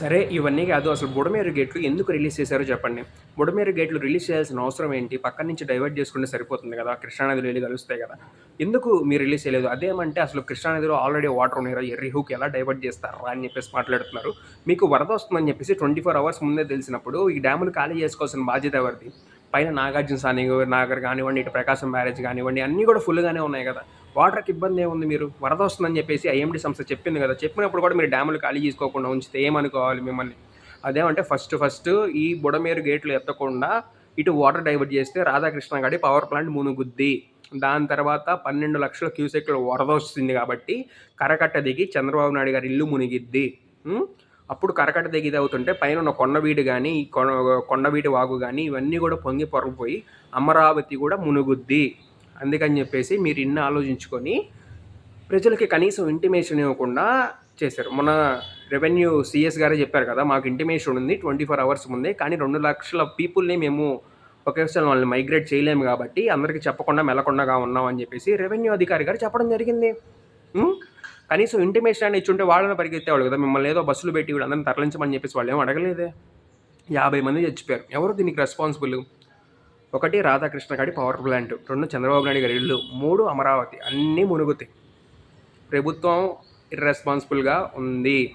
సరే ఇవన్నీ కాదు. అసలు బుడమేరు గేట్లు ఎందుకు రిలీజ్ చేశారో చెప్పండి. బుడమేరు గేట్లు రిలీజ్ చేయాల్సిన అవసరం ఏంటి? పక్కన నుంచి డైవర్ట్ చేసుకుంటే సరిపోతుంది కదా? కృష్ణానదిలో వెళ్ళి కలుస్తాయి కదా? ఎందుకు మీరు రిలీజ్ చేయలేదు? అదేమంటే అసలు కృష్ణానదిలో ఆల్రెడీ వాటర్ ఉన్నాయి? కదా ఎర్రి హూక్ ఎలా డైవర్ట్ చేస్తారా అని చెప్పేసి మాట్లాడుతున్నారు. మీకు వరద వస్తుందని చెప్పేసి ట్వంటీ ఫోర్ అవర్స్ ముందే తెలిసినప్పుడు ఈ డ్యాములు ఖాళీ చేసుకోవాల్సిన బాధ్యత ఎవరిది? పైన నాగార్జున సాని నాగర్ కానివ్వండి ఇటు ప్రకాశం బ్యారేజ్ కానివ్వండి అన్నీ కూడా ఫుల్గానే ఉన్నాయి కదా. వాటర్కి ఇబ్బంది ఏముంది మీరు? వరద వస్తుందని చెప్పేసి ఐఎండి సంస్థ చెప్పింది కదా. చెప్పినప్పుడు కూడా మీరు డ్యాములు ఖాళీ చేసుకోకుండా ఉంచితే ఏమనుకోవాలి మిమ్మల్ని? అదేమంటే ఫస్ట్ ఫస్ట్ ఈ బుడమేరు గేట్లు ఎత్తకుండా ఇటు వాటర్ డైవర్ట్ చేస్తే రాధాకృష్ణ గడి పవర్ ప్లాంట్ మునుగుద్ది. దాని తర్వాత పన్నెండు లక్షల క్యూసెక్లు వరద వస్తుంది కాబట్టి కరకట్ట దిగి చంద్రబాబు నాయుడు గారి ఇల్లు మునిగిద్ది. అప్పుడు కరకట దిగి అవుతుంటే పైన ఉన్న కొండవీడు కానీ కొండవీడు వాగు కానీ ఇవన్నీ కూడా పొంగి పొరపోయి అమరావతి కూడా మునుగుద్ది. అందుకని చెప్పేసి మీరు ఇన్ని ఆలోచించుకొని ప్రజలకి కనీసం ఇంటిమేషన్ ఇవ్వకుండా చేశారు. మన రెవెన్యూ సిఎస్ గారే చెప్పారు కదా మాకు ఇంటిమేషన్ ఉంది ట్వంటీ ఫోర్ అవర్స్ ముందే కానీ రెండు లక్షల పీపుల్ని మేము ఒకేసారి వాళ్ళని మైగ్రేట్ చేయలేము కాబట్టి అందరికీ చెప్పకుండా మెలకొండగా ఉన్నాం అని చెప్పేసి రెవెన్యూ అధికారి గారు చెప్పడం జరిగింది. కనీసం ఇంటిమేషన్ అని ఇచ్చుంటే వాళ్ళని పరిగెత్తేవాళ్ళు కదా. మిమ్మల్ని ఏదో బస్సులు పెట్టి వీళ్ళందరిని తరలించమని చెప్పేసి వాళ్ళు ఏం అడగలేదే? యాభై మంది చచ్చిపోయారు. ఎవరు దీనికి రెస్పాన్సిబుల్ ఒకటి రాధాకృష్ణ గారి పవర్ ప్లాంట్ రెండు చంద్రబాబు నాయుడు గారి ఇల్లు మూడు అమరావతి. అన్నీ మునుగుతాయి. ప్రభుత్వం ఇర్రెస్పాన్సిబుల్గా ఉంది.